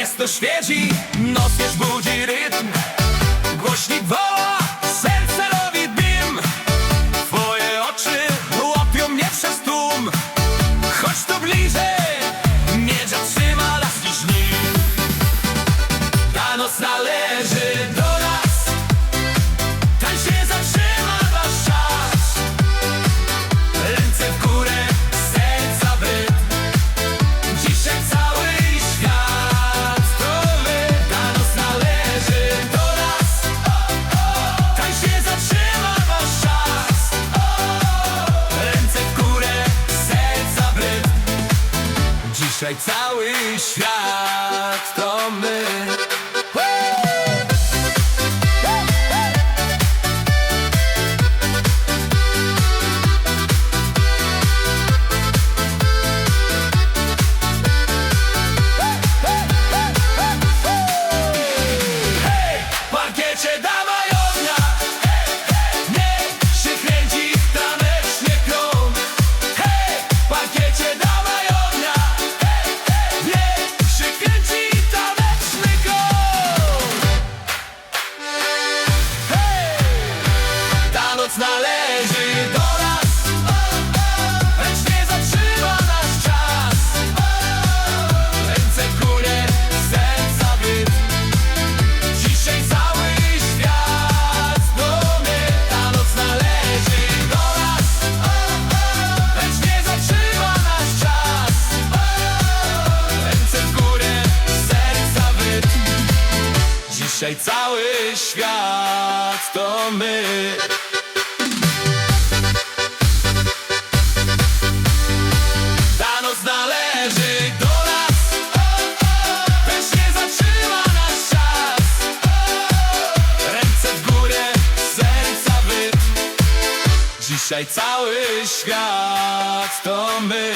jest to świeci, noc już budzi rytm. Głośnik woła, serce robi bim Twoje oczy łapią mnie przez tłum. Chodź tu bliżej, nie zatrzyma nas niż nim Ta noc Dzisiaj cały świat to my noc należy do nas. Lecz nie zatrzyma nasz czas. Ręce górę, serca byt Dzisiaj cały świat do mnie Ta noc należy do nas. Lecz nie zatrzyma nasz czas. Ręce górę, serca byt Dzisiaj cały świat to my Dzisiaj cały świat to my